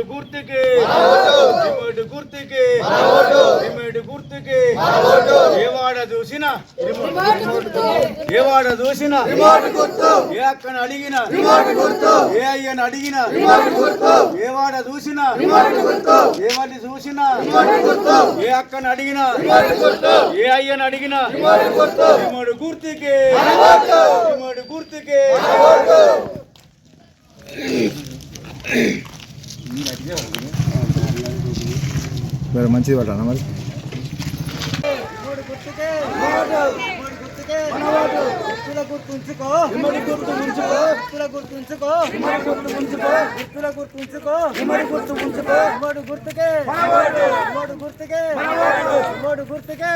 Remote గుర్తుకి remote గుర్తుకి remote గుర్తుకి ఏ వాడ చూసినా ఏ వాడ చూసినా ఏ అక్కను అడిగినా ఏ అయ్యను అడిగినా ఏ వాడ చూసినా ఏ వాడిని చూసినా ఏ అక్కను అడిగినా ఏ అయ్యను అడిగినా రిమోట్ గుర్తుకి రిమోట్ గుర్తుకి మరి మంచిది పట్టానా మరి గుర్తుల గుర్తుంచుకో గుర్తుల గుర్తు ఉంచుకో గుర్తుల గుర్తు గుర్తుల గుర్తు ఉంచుకో గుర్తు ఉంచుకో గుమ్మడి గుర్తుకే గుమ్మడి గుర్తుకే గుమ్మడి గుర్తుకే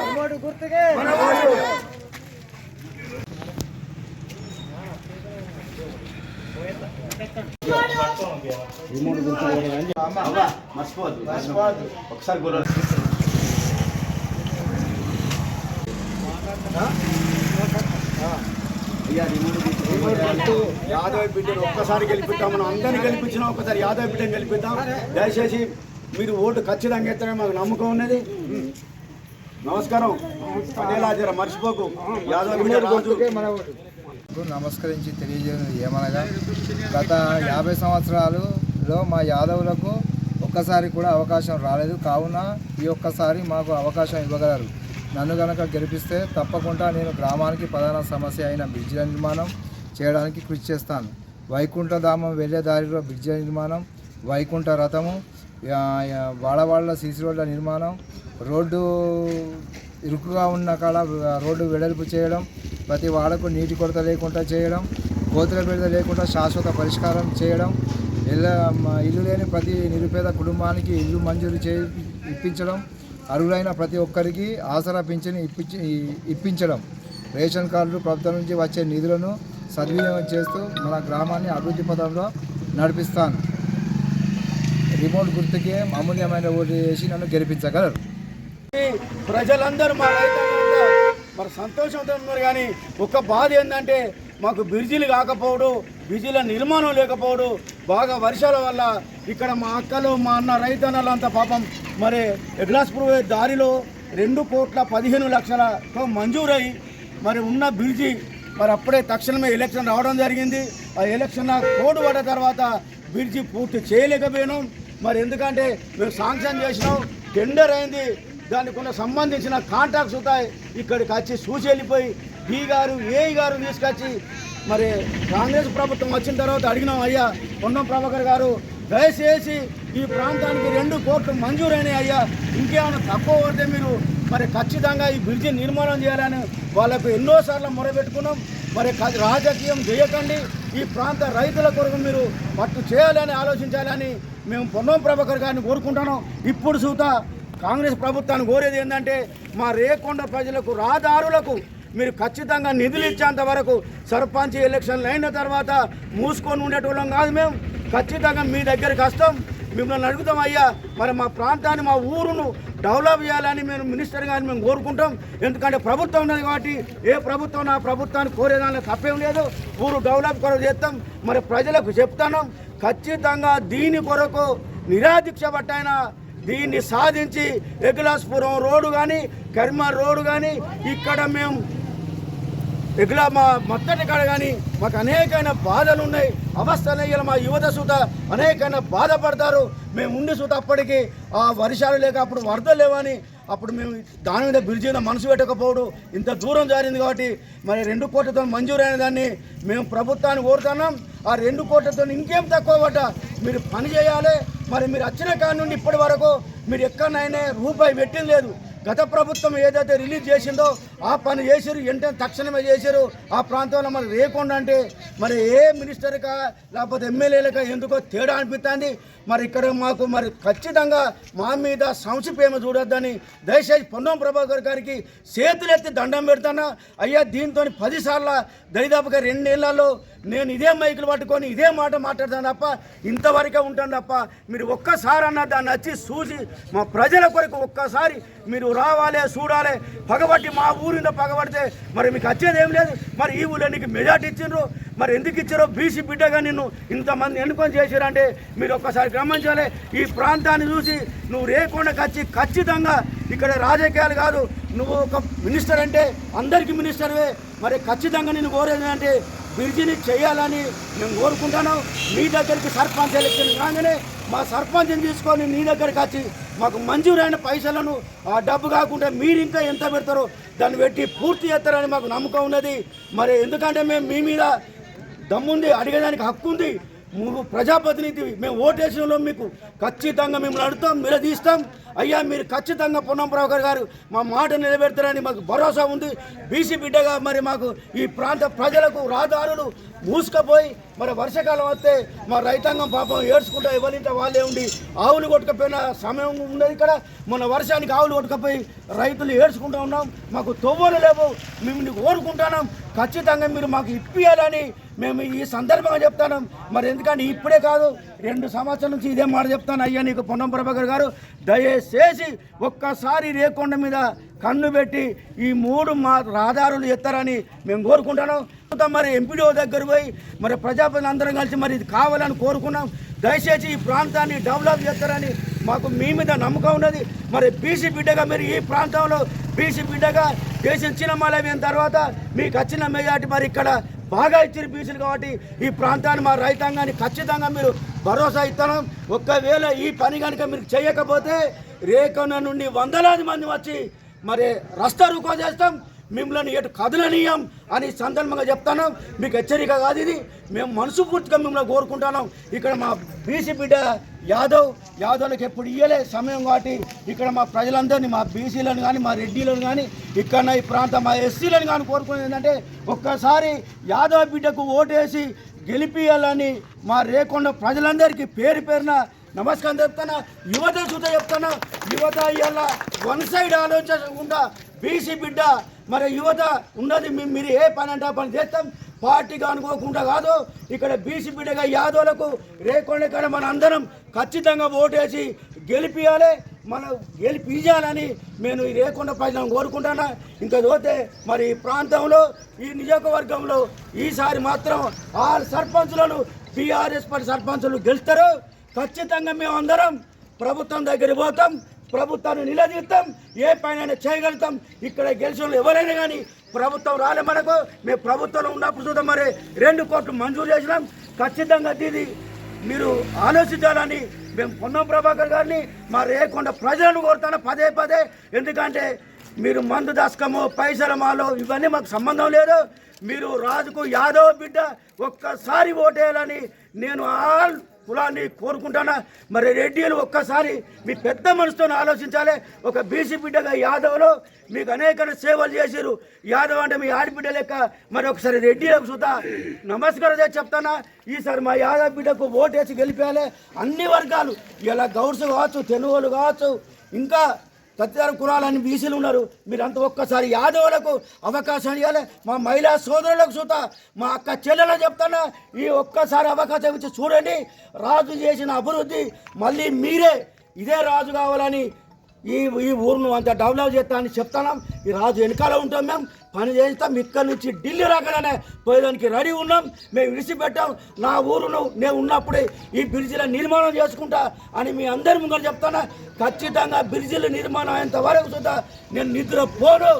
గుమ్మడి గుర్తుకే మర్చిపోవద్దు మర్చిపోవద్దు ఒకసారి గుర్ర యాదవ్ బిడ్డను ఒక్కసారి గెలిపిద్దాం మనం అందరినీ గెలిపించినా ఒక్కసారి యాదవ్ బిడ్డను గెలిపిద్దాం దయచేసి మీరు ఓటు ఖచ్చితంగా ఎత్తారని మాకు నమ్మకం ఉన్నది నమస్కారం పటేలా జర మర్చిపోకు యాదవ్ బిడ్డ రాజు నమస్కరించి తెలియజేయడం ఏమనగా గత యాభై సంవత్సరాలలో మా యాదవులకు ఒక్కసారి కూడా అవకాశం రాలేదు. కావున ఈ ఒక్కసారి మాకు అవకాశం ఇవ్వగలరు. నన్ను గనక గెలిపిస్తే తప్పకుండా నేను గ్రామానికి ప్రధాన సమస్య అయిన బ్రిడ్జి నిర్మాణం చేయడానికి కృషి చేస్తాను. వైకుంఠధామం వెళ్ళే దారిలో బ్రిడ్జిల నిర్మాణం వైకుంఠ రథము యా- యా- వాడవాళ్ళ సీసీ రోడ్ల నిర్మాణం రోడ్డు ఇరుకుగా ఉన్న కాడ రోడ్డు వెడల్పు చేయడం ప్రతి వాడకు నీటి కొరత లేకుండా చేయడం కోతుల బెడద లేకుండా శాశ్వత పరిష్కారం చేయడం ఇళ్ళ ఇల్లు లేని ప్రతి నిరుపేద కుటుంబానికి ఇల్లు మంజూరు చే ఇప్పించడం అర్హులైన ప్రతి ఒక్కరికి ఆసరా పింఛని ఇప్పించి ఇప్పించడం. రేషన్ కార్డులు ప్రభుత్వం నుంచి వచ్చే నిధులను సద్వినియోగం చేస్తూ మన గ్రామాన్ని అభివృద్ధి పథంలో నడిపిస్తాను. రిమోట్ గుర్తుకే అమూల్యమైన ఓటు వేసి నన్ను గెలిపించగలరు. ప్రజలందరూ మా రైతాంగంలో మరి సంతోషంతో ఉన్నారు కానీ ఒక్క బాధ ఏంటంటే మాకు బ్రిడ్జిలు కాకపోవడం బ్రిడ్జిల నిర్మాణం లేకపోవడు బాగా వర్షాల వల్ల ఇక్కడ మా అక్కలు మా అన్న రైతన్నలు అంత పాపం మరి ఎగ్లాస్పూర్ దారిలో రెండు కోట్ల పదిహేను లక్షలతో మంజూరై మరి ఉన్న బ్రిడ్జి మరి అప్పుడే తక్షణమే ఎలక్షన్ రావడం జరిగింది. ఆ ఎలక్షన్ కోడ్ పడ్డ తర్వాత బ్రిడ్జి పూర్తి చేయలేకపోయినాం. మరి ఎందుకంటే మేము శాంక్షన్ చేసినాం టెండర్ అయింది. దానికి ఉన్న సంబంధించిన కాంటాక్ట్స్ ఉంటాయి. ఇక్కడికి వచ్చి చూసి వెళ్ళిపోయి బి గారు ఏ గారు తీసుకొచ్చి మరి కాంగ్రెస్ ప్రభుత్వం వచ్చిన తర్వాత అడిగినాం అయ్యా పొన్నం ప్రభాకర్ గారు దయచేసి ఈ ప్రాంతానికి రెండు కోట్లు మంజూరైనాయి అయ్యా. ఇంకేమైనా తక్కువ పడితే మీరు మరి ఖచ్చితంగా ఈ బ్రిడ్జి నిర్మాణం చేయాలని వాళ్ళకు ఎన్నోసార్లు మొరబెట్టుకున్నాం మరి రాజకీయం చేయకండి ఈ ప్రాంత రైతుల కొరకు మీరు పట్టు చేయాలని ఆలోచించాలని మేము పొన్నం ప్రభాకర్ గారిని కోరుకుంటున్నాం. ఇప్పుడు చూతా కాంగ్రెస్ ప్రభుత్వాన్ని కోరేది ఏంటంటే మా రేకొండ ప్రజలకు రాదారులకు మీరు ఖచ్చితంగా నిధులు ఇచ్చేంత వరకు సర్పంచ్ ఎలక్షన్లు అయిన తర్వాత మూసుకొని ఉండేటోళ్ళం కాదు మేము. ఖచ్చితంగా మీ దగ్గరికి వస్తాం మిమ్మల్ని అడుగుతాం అయ్యా మరి మా ప్రాంతాన్ని మా ఊరును డెవలప్ చేయాలని మేము మినిస్టర్ గారిని మేము కోరుకుంటాం. ఎందుకంటే ప్రభుత్వం ఉన్నది కాబట్టి ఏ ప్రభుత్వం ఆ ప్రభుత్వాన్ని కోరేదానిలో తప్పేం లేదు. ఊరు డెవలప్ కొరకు చేస్తాం. మరి ప్రజలకు చెప్తాను. ఖచ్చితంగా దీని కొరకు నిరాదీక్ష పట్టైనా దీన్ని సాధించి ఎగ్లాస్పురం రోడ్డు కానీ కర్మ రోడ్డు కానీ ఇక్కడ మేము ఎగులా మా మొత్తటి కాడ కానీ మాకు అనేకమైన బాధలు ఉన్నాయి. అవస్థలు మా యువత సుత అనేకమైన బాధపడతారు. మేము ఉండి సుత అప్పటికి ఆ వర్షాలు లేక అప్పుడు వరదలు లేవని అప్పుడు మేము దాని మీద బ్రిడ్జి మీద మనసు పెట్టకపోవడం ఇంత దూరం జారింది కాబట్టి మరి రెండు కోట్లతో మంజూరైన దాన్ని మేము ప్రభుత్వాన్ని కోరుతున్నాం. ఆ రెండు కోట్లతో ఇంకేం తక్కువ పట్ట మీరు పని చేయాలి. మరి మీరు వచ్చిన కాడి నుండి ఇప్పటి వరకు మీరు ఎక్కడైనా రూపాయి పెట్టింది లేదు. గత ప్రభుత్వం ఏదైతే రిలీజ్ చేసిందో ఆ పని చేసారు వెంటనే తక్షణమే చేశారు ఆ ప్రాంతంలో మరి రేకుండా అంటే మరి ఏ మినిస్టర్కా లేకపోతే ఎమ్మెల్యేలకా ఎందుకో తేడా అనిపిస్తుంది మరి ఇక్కడ మాకు మరి ఖచ్చితంగా మా మీద సంక్షిపేమ చూడొద్దని దయచేసి పొన్నం ప్రభాకర్ గారికి చేతులెత్తి దండం పెడతానా అయ్యా దీంతో పదిసార్ల దరిదాపుగా రెండేళ్ళలో నేను ఇదే మైకులు పట్టుకొని ఇదే మాట మాట్లాడతాను తప్ప ఇంతవరకే ఉంటాను తప్ప మీరు ఒక్కసారి అన్న దాన్ని వచ్చి చూసి మా ప్రజల కొరకు ఒక్కసారి మీరు రావాలి చూడాలి పగబట్టి మా ఊరిలో పగబడితే మరి మీకు వచ్చేది ఏం లేదు. మరి ఈ ఊళ్ళో నీకు మెజార్టీ ఇచ్చిండ్రు. మరి ఎందుకు ఇచ్చారో బీసీ బిడ్డగా నిన్ను ఇంతమంది ఎన్నుకొని చేశారంటే మీరు ఒక్కసారి గమనించాలి. ఈ ప్రాంతాన్ని చూసి నువ్వు రేకుండా వచ్చి ఖచ్చితంగా ఇక్కడ రాజకీయాలు కాదు. నువ్వు ఒక మినిస్టర్ అంటే అందరికీ మినిస్టర్వే. మరి ఖచ్చితంగా నేను కోరేది అంటే బ్రిడ్జిని చేయాలని నేను కోరుకుంటాను మీ దగ్గరికి సర్పంచ్ ఎలక్షన్ కాగానే మా సర్పంచ్ని తీసుకొని మీ దగ్గరికి వచ్చి మాకు మంజూరైన పైసలను ఆ డబ్బు కాకుండా మీరు ఇంకా ఎంత పెడతారో దాన్ని పెట్టి పూర్తి చేస్తారని మాకు నమ్మకం ఉన్నది. మరి ఎందుకంటే మేము మీ మీద దమ్ముంది అడిగేదానికి హక్కు ఉంది. నువ్వు ప్రజాప్రతినిధి మేము ఓటేసిన మీకు ఖచ్చితంగా మిమ్మల్ని అడుగుతాం నిలదీస్తాం అయ్యా మీరు ఖచ్చితంగా పొన్నం ప్రభాకర్ గారు మా మాట నిలబెడతారని మాకు భరోసా ఉంది. బీసీ బిడ్డగా మరి మాకు ఈ ప్రాంత ప్రజలకు రహదారులు మూసుకపోయి మరి వర్షాకాలం వస్తే మా రైతాంగం పాపం ఏడ్చుకుంటా ఎవరింట వాళ్ళే ఉండి ఆవులు కొట్టుకపోయిన సమయం ఉండదు ఇక్కడ. మొన్న వర్షానికి ఆవులు కొట్టుకపోయి రైతులు ఏడ్చుకుంటూ ఉన్నాం. మాకు తొవ్వలు లేవు. మేము నీకు కోరుకుంటున్నాం ఖచ్చితంగా మీరు మాకు ఇప్పియాలని మేము ఈ సందర్భంగా చెప్తాను మరి ఎందుకంటే ఇప్పుడే కాదు రెండు సంవత్సరాల నుంచి ఇదే మాట చెప్తాను అయ్యా నీకు పొన్నం ప్రభాకర్ గారు. దయచేసి ఒక్కసారి రేకొండ మీద కన్ను పెట్టి ఈ మూడు మా రహదారులు ఎత్తారని మేము కోరుకుంటాను మరి ఎంపీడీఓ దగ్గర పోయి మరి ప్రజాప్రతినిధులు అందరం కలిసి మరి ఇది కావాలని కోరుకున్నాం. దయచేసి ఈ ప్రాంతాన్ని డెవలప్ చేస్తారని మాకు మీ మీద నమ్మకం ఉన్నది. మరి బీసీ బిడ్డగా మీరు ఈ ప్రాంతంలో బీసీ బిడ్డగా చేసిన చిన్నమాలయం తర్వాత మీకు వచ్చిన మెజార్టీ మరి ఇక్కడ బాగా ఇచ్చిన బీసీలు కాబట్టి ఈ ప్రాంతాన్ని మా రైతాంగాన్ని ఖచ్చితంగా మీరు భరోసా ఇస్తాను. ఒక్కవేళ ఈ పని కనుక మీరు చేయకపోతే రేకొన్న నుండి వందలాది మంది వచ్చి మరి రస్తా రుకో చేస్తాం. మిమ్మల్ని ఎటు కదలనీయం అని సందర్భంగా చెప్తాను. మీకు హెచ్చరిక కాదు ఇది. మేము మనసు పూర్తిగా మిమ్మల్ని కోరుకుంటున్నాం ఇక్కడ మా బీసీ బిడ్డ యాదవ్ యాదవ్లకు ఎప్పుడు ఇయ్యలే సమయం కాబట్టి ఇక్కడ మా ప్రజలందరినీ మా బీసీలను కానీ మా రెడ్డిలను కానీ ఇక్కడ ఈ ప్రాంతం మా ఎస్సీలను కానీ కోరుకునేది ఏంటంటే ఒక్కసారి యాదవ్ బిడ్డకు ఓటేసి గెలిపియాలని మా రేకొండ ప్రజలందరికీ పేరు పేరున నమస్కారం చెప్తానా యువత చూత చెప్తానా యువత ఇవాళ వన్ సైడ్ ఆలోచించకుండా బీసీ బిడ్డ మరి యువత ఉన్నది మీరు ఏ పని అంటే పని చేస్తాం. పార్టీగా అనుకోకుండా కాదు ఇక్కడ బీసీ బిడ్డగా యాదవులకు రేకొండ కాడ మన అందరం ఖచ్చితంగా ఓటేసి గెలిపియాలి. మనం గెలిపించాలని నేను ఈ రేకొండ ప్రజలను కోరుకుంటాను ఇంకా పోతే మరి ఈ ప్రాంతంలో ఈ నియోజకవర్గంలో ఈసారి మాత్రం ఆరు సర్పంచులను టీఆర్ఎస్ పార్టీ సర్పంచులు గెలుస్తారు. ఖచ్చితంగా మేము అందరం ప్రభుత్వం దగ్గర పోతాం. ప్రభుత్వాన్ని నిలదీస్తాం ఏ పైన చేయగలుగుతాం. ఇక్కడ గెలిచిన ఎవరైనా కానీ ప్రభుత్వం రాలే మనకు. మేము ప్రభుత్వంలో ఉన్నప్పుడు చూద్దాం మరి. రెండు కోట్లు మంజూరు చేసినాం. ఖచ్చితంగా ఇది మీరు ఆలోచించాలని మేము పొన్నం ప్రభాకర్ గారిని మా రేకొండ ప్రజలను కోరుతాను పదే పదే. ఎందుకంటే మీరు మందు దశకము పైసల మాలో ఇవన్నీ మాకు సంబంధం లేదు. మీరు రాజుకు యాదవ్ బిడ్డ ఒక్కసారి ఓటేయాలని నేను ఆల్ కులాన్ని కోరుకుంటానా? మరి రెడ్డిలు ఒక్కసారి మీ పెద్ద మనసుతో ఆలోచించాలి. ఒక బీసీ బిడ్డగా యాదవ్లో మీకు అనేక సేవలు చేసిరు యాదవ్ అంటే మీ ఆడబిడ్డ లెక్క. మరి ఒకసారి రెడ్డిలకు చూద్దా. నమస్కారం చెప్తానా? ఈసారి మా యాదవ్ బిడ్డకు ఓటేసి గెలిపేయాలి. అన్ని వర్గాలు. ఇలా గౌడ్స్ కావచ్చు తెలుగులు కావచ్చు. ఇంకా తదితర కులాలని బీసీలు ఉన్నారు. మీరంతా ఒక్కసారి యాదవులకు అవకాశం ఇవ్వాలి మా మహిళా సోదరులకు చూత మా అక్క చెల్లెలకు చెప్తాను ఈ ఒక్కసారి అవకాశం ఇచ్చి చూడండి. రాజు చేసిన అభివృద్ధి మళ్ళీ మీరే ఇదే రాజు కావాలని ఈ ఈ ఊరును అంత డెవలప్ చేస్తా అని చెప్తున్నాం ఈ రాజు వెనకాల ఉంటాం మేము పని చేస్తాం ఇక్కడి నుంచి ఢిల్లీ రాకడానే పోయేదానికి రెడీ ఉన్నాం మేము విడిచిపెట్టాం. నా ఊరును నేను ఉన్నప్పుడే ఈ బ్రిడ్జిల నిర్మాణం చేసుకుంటా అని మీ అందరి ముందు చెప్తానా? ఖచ్చితంగా బ్రిడ్జిల నిర్మాణం అయ్యేంత వరకు చూద్దా నేను నిద్ర పోను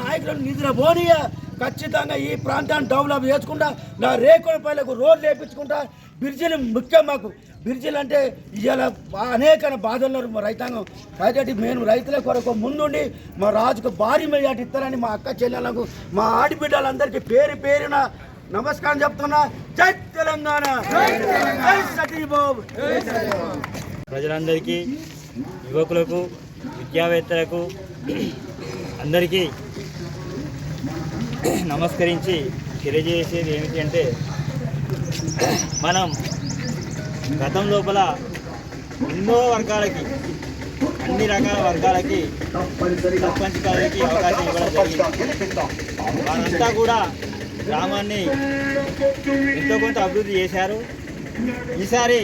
నాయకులను నిద్ర పోనీయా ఖచ్చితంగా ఈ ప్రాంతాన్ని డెవలప్ చేసుకుంటా నా రేకుల పైలకు రోడ్లు వేపించుకుంటా బ్రిడ్జిలు ముఖ్యం మాకు. బ్రిడ్జిలు అంటే ఇవాళ అనేక బాధలు మా రైతాంగం. కాబట్టి మేము రైతుల కొరకు ముందుండి మా రాజుకు భారీ మెజార్టీ ఇస్తారని మా అక్క చెల్లెలకు మా ఆడబిడ్డలందరికీ పేరు పేరున నమస్కారం చెప్తున్నా. జై తెలంగాణ! ప్రజలందరికీ యువకులకు విద్యావేత్తలకు అందరికీ నమస్కరించి తెలియజేసేది ఏమిటి అంటే మనం గతం లోపల ఎన్నో వర్గాలకి అన్ని రకాల వర్గాలకి సర్పంచ్ పదవికి అవకాశం ఇవ్వడం జరిగింది. వారంతా కూడా గ్రామాన్ని ఎంతో కొంత అభివృద్ధి చేశారు. ఈసారి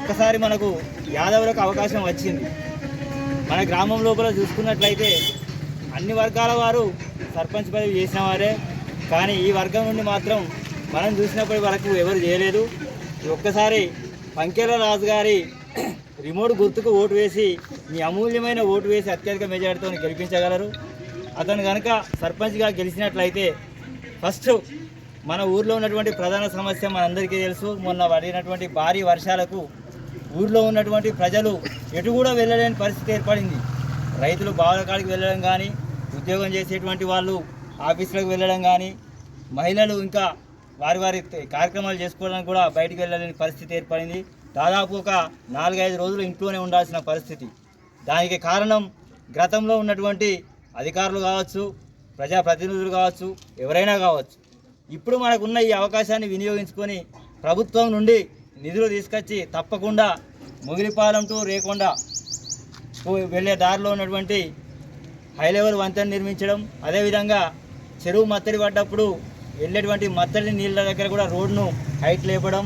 ఒక్కసారి మనకు యాదవులకు అవకాశం వచ్చింది. మన గ్రామం లోపల చూసుకున్నట్లయితే అన్ని వర్గాల వారు సర్పంచ్ పదవి చేసిన వారే. కానీ ఈ వర్గం నుండి మాత్రం మనం చూసినప్పటి వరకు ఎవరు చేయలేదు. ఒక్కసారి పంకేల రాజు గారి రిమోట్ గుర్తుకు ఓటు వేసి మీ అమూల్యమైన ఓటు వేసి అత్యధిక మెజార్టీతో గెలిపించగలరు. అతను కనుక సర్పంచ్గా గెలిచినట్లయితే ఫస్ట్ మన ఊర్లో ఉన్నటువంటి ప్రధాన సమస్య మనందరికీ తెలుసు. మొన్న పడినటువంటి భారీ వర్షాలకు ఊర్లో ఉన్నటువంటి ప్రజలు ఎటు కూడా వెళ్ళలేని పరిస్థితి ఏర్పడింది. రైతులు బావుల కాడికి వెళ్ళడం కానీ ఉద్యోగం చేసేటువంటి వాళ్ళు ఆఫీసులకు వెళ్ళడం కానీ మహిళలు ఇంకా వారి వారి కార్యక్రమాలు చేసుకోవడానికి కూడా బయటికి వెళ్ళలేని పరిస్థితి ఏర్పడింది. దాదాపు ఒక నాలుగైదు రోజులు ఇంట్లోనే ఉండాల్సిన పరిస్థితి. దానికి కారణం గతంలో ఉన్నటువంటి అధికారులు కావచ్చు ప్రజాప్రతినిధులు కావచ్చు ఎవరైనా కావచ్చు. ఇప్పుడు మనకున్న ఈ అవకాశాన్ని వినియోగించుకొని ప్రభుత్వం నుండి నిధులు తీసుకొచ్చి తప్పకుండా ముగిలిపాలెం టు రేకొండ వెళ్ళే దారిలో ఉన్నటువంటి హై లెవెల్ వంతెన నిర్మించడం అదేవిధంగా చెరువు మత్తడి పడ్డప్పుడు వెళ్ళేటువంటి మత్తడి నీళ్ళ దగ్గర కూడా రోడ్ను హైట్ లేపడం.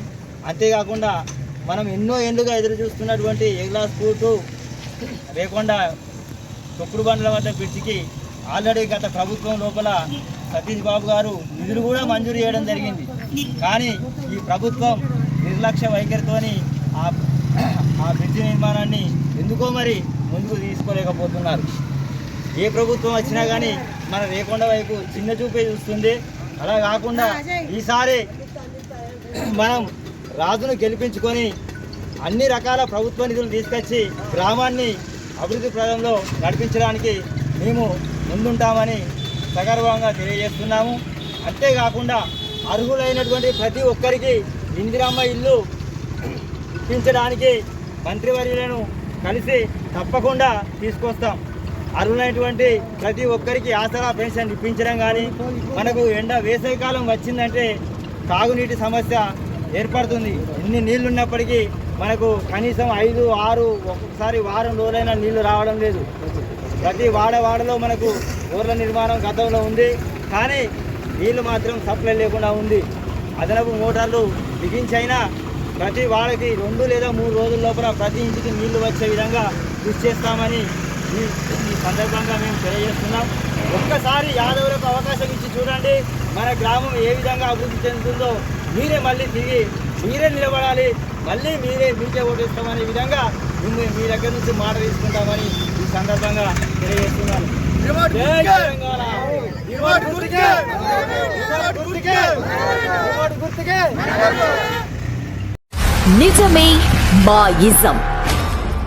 అంతేకాకుండా మనం ఎన్నో ఏళ్ళుగా ఎదురు చూస్తున్నటువంటి ఎగ్లాస్ పూటు రేకొండ తొక్కుడు బండ్ల వద్ద బ్రిడ్జికి ఆల్రెడీ గత ప్రభుత్వం లోపల సతీష్ బాబు గారు నిధులు కూడా మంజూరు చేయడం జరిగింది. కానీ ఈ ప్రభుత్వం నిర్లక్ష్య వైఖరితోని ఆ ఆ బ్రిడ్జి నిర్మాణాన్ని ఎందుకో మరి ముందుకు తీసుకోలేకపోతున్నారు. ఏ ప్రభుత్వం వచ్చినా కానీ మన రేకొండ వైపు చిన్న చూపే చూస్తుంది. అలా కాకుండా ఈసారి మనం రాజును గెలిపించుకొని అన్ని రకాల ప్రభుత్వ నిధులు తీసుకొచ్చి గ్రామాన్ని అభివృద్ధి ప్రదంలో నడిపించడానికి మేము ముందుంటామని సగర్వంగా తెలియజేస్తున్నాము. అంతేకాకుండా అర్హులైనటువంటి ప్రతి ఒక్కరికి ఇందిరమ్మ ఇల్లు ఇప్పించడానికి మంత్రివర్యులను కలిసి తప్పకుండా తీసుకొస్తాం. అర్హులైనటువంటి ప్రతి ఒక్కరికి ఆసరా పెన్షన్ ఇప్పించడం కానీ మనకు ఎండ వేసవికాలం వచ్చిందంటే తాగునీటి సమస్య ఏర్పడుతుంది. ఎన్ని నీళ్ళు ఉన్నప్పటికీ మనకు కనీసం ఐదు ఆరు ఒక్కొక్కసారి వారం రోజులైనా నీళ్ళు రావడం లేదు. ప్రతి వాడ వాడలో మనకు ఊర్ల నిర్మాణం గతంలో ఉంది. కానీ నీళ్ళు మాత్రం సప్లై లేకుండా ఉంది. అదనపు మోటార్లు బిగించైనా ప్రతి వాడకి రెండు లేదా మూడు రోజుల లోపల ప్రతి ఇంటికి నీళ్ళు వచ్చే విధంగా కృషి చేస్తామని ఈ సందర్భంగా మేము తెలియజేస్తున్నాం. ఒక్కసారి యాదవులకు అవకాశం ఇచ్చి చూడండి మన గ్రామం ఏ విధంగా అభివృద్ధి చెందుతుందో. మీరే మళ్ళీ తిరిగి మీరే నిలబడాలి మళ్ళీ మీరే మీకే ఓటేస్తామనే విధంగా మేము మీ దగ్గర నుంచి మాట తీసుకుంటామని ఈ సందర్భంగా తెలియజేస్తున్నాను! నిజమే మా ఇజం